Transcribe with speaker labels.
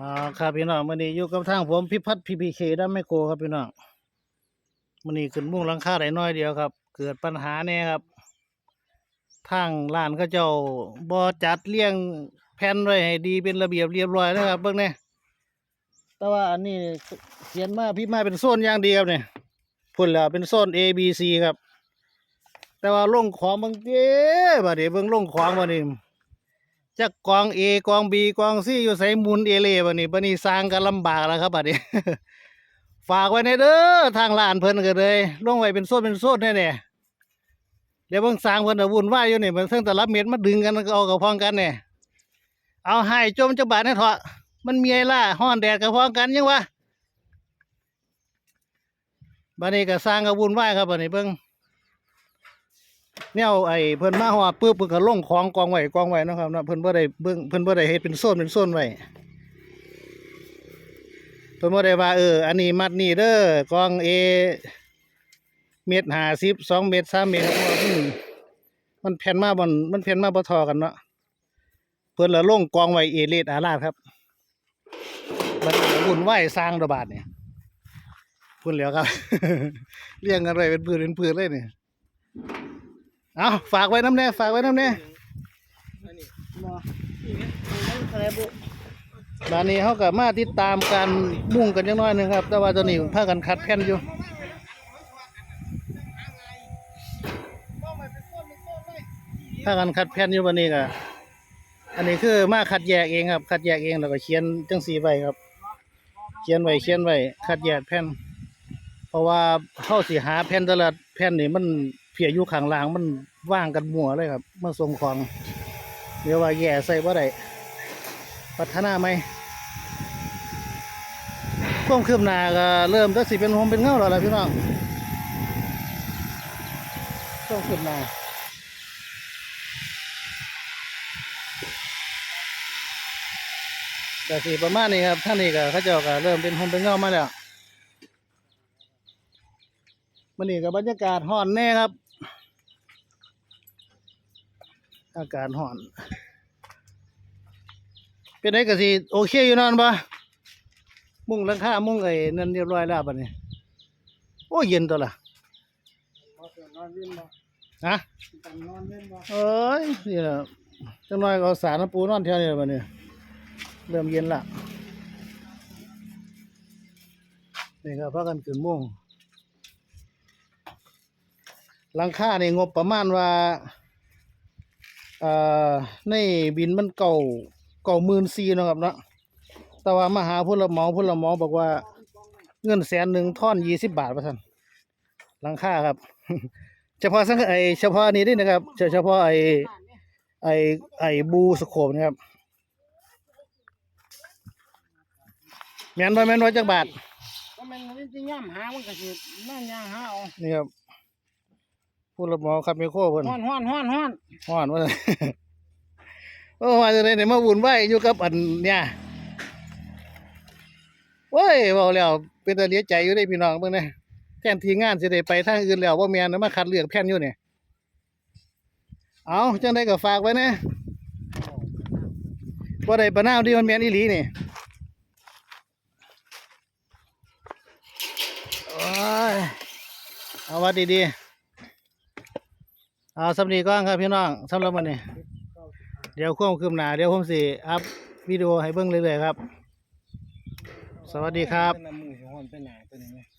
Speaker 1: อ่าครับพี่น้องวันนี้อยู่กับทางผมพิพัฒน์พีพีเคด้านแม่โกครับพี่น้องวันนี้ขึ้นมุ่งหลังคาได้น้อยเดียวครับ เกิดปัญหาแน่ครับ ทางร้านเขาเจ้าบ่จัดเรียงแผ่นไว้ให้ดีเป็นระเบียบเรียบร้อยนะครับเบิ่งเนี่ยแต่ว่าอันนี้เขียนมาพี่มาเป็นโซนอย่างเดียวเนี่ยพุ่นแล้วเป็นโซน A B C ครับ แต่ว่าลงของบางเด้บัดนี้เบิ่งลงของบัดนี้ จากกอง A กอง B กอง C อยู่ใส่มุนเอเล่บัดนี้บัดนี้สร้างกันลำบากแล้วครับบัดนี้ ฝากไว้ในเด้อทางร้านเพิ่นก็เลยลงไว้เป็นโซนเป็นโซนแน่ๆเดี๋ยวเบิ่งสร้างเพิ่นน่ะวุ่นวายอยู่นี่มันเพิ่งแต่ละเม็ดมาดึงกันก็เอากับพ้องกันเนี่ยเอาให้จมจักบาทให้เถอะมันมีไอ้ล่ะฮ้อนแดดกับพ้องกันยังวะบัดนี้ก็สร้างก็วุ่นวายครับบัดนี้เบิ่ง แนวไอ้เพิ่นมาฮอดปึ๊บเพิ่นก็ลงของกองไว้กองไว้นะครับนะเพิ่นบ่ได้เบิ่งเพิ่นบ่ได้เฮ็ดเป็นโซนเป็นโซนไว้เพิ่นบ่ได้ว่าเอออันนี้มัดนี่เด้อกอง A เม็ด50 2เม็ด3เม็ดเพราะว่ามันมันแผ่นมาบ่มันแผ่นมาบ่ทอกันเนาะเพิ่นละลงกองไว้เอเลดอาลาดครับมันวุ่นวายสร้างระบาดเนี่ยพุ่นแล้วครับเรียงกันไว้เป็นพืชเป็นพืชเลยเนี่ย เอาฝากไว้น้ำแน่ฝากไว้น้ำแน่ด้านนี้เขากับมาติดตามการมุ่งกันยังน้อยหนึงครับ แต่ว่าตอนนี้พากันคัดแผ่นอยู่พากันคัดแผ่นอยู่วันนี้ก็อันนี้คือมาคัดแยกเองครับ คัดแยกเองแล้วก็เขียนจังสีไว้ครับ เขียนไว้เขียนไว้คัดแยกแผ่น เพราะว่าเข้าสิหาแผ่นต่ละแผ่นนี่มัน เพียอยู่ข้างล่างมันว่างกันมั่วเลยครับมาส่งของเดี๋ยวว่าแย่ใส่ว่าได้พัฒนาไหมความคืบหน้าก็เริ่มตั้งสิเป็นหมเป็นเงาแล้วล่ะพี่น้องความคืบหน้าแต่สิประมาณนี้ครับท่านนี้ก็เขาเจ้าก็เริ่มเป็นหมเป็นเงามาแล้วมันนี่กับบรรยากาศห่อนแน่ครับ อากาศห่อน เป็นไงกะสิโอเคอยู่นอนปะมุ่งหลังคามุ่งไอ้นั่นเรียบร้อยแล้วบัดนี้โอ้เย็นตัวละ
Speaker 2: นอนเล่นบ่
Speaker 1: ฮะ
Speaker 2: เอ้
Speaker 1: ยนี่แหละจังน้อยก็เอาสารน้ำปูนอนแถวนี้แล้วบัดนี้เริ่มเย็นละนี่ครับพากันขึ้นมุ่งหลังคาในงบประมาณว่า อ่อในบินมันเก่าเก่าหมื่นสี่นาะครับเนาะแต่ว่ามาหาผู้รับเหมาผู้รับเหมาบอกว่าเงินแสนหนึ่งท่อนยี่สิบบาทประทันหลังคาครับ เฉพาะสังไอเฉพาะอันนี้ด้วยนะครับเฉเฉพาะไอไอไอบูสโคปนะครับแม่นบ่แม่นบ่จักบาท
Speaker 2: ก็มันมันสิย่ำหามันก็สินั่นย่างหาเอา
Speaker 1: นี่ครับ ผู้รับเหมาครับไมโครเพิ่น
Speaker 2: ฮ้อนฮ้อนฮ้อนฮ้อน
Speaker 1: ฮ้อนว่าซั่น โอ้ว่าจะได้เนี่ยมาวุ่นวายอยู่กับอันเนี่ยโอ้ยบอกแล้วเป็นตาเลียใจอยู่ได้พี่น้องเบิ่งนะแทนที่งานสิได้ไปทางอื่นแล้วบ่แม่นนะมาคัดเลือกแผ่นอยู่นี่เอาจังได๋ก็ฝากไว้นะบ่ได้ประนามที่มันแม่นอีหลีนี่โอ้ยเอาว่าดีๆ เอาสำนีก้อนครับพี่น้องสำหรับวันนี้ เดี๋ยวควบคืมหนาเดี๋ยวผมสิอัพวิดีโอให้เบิ่งเรื่อยๆครับ สวัสดีครับ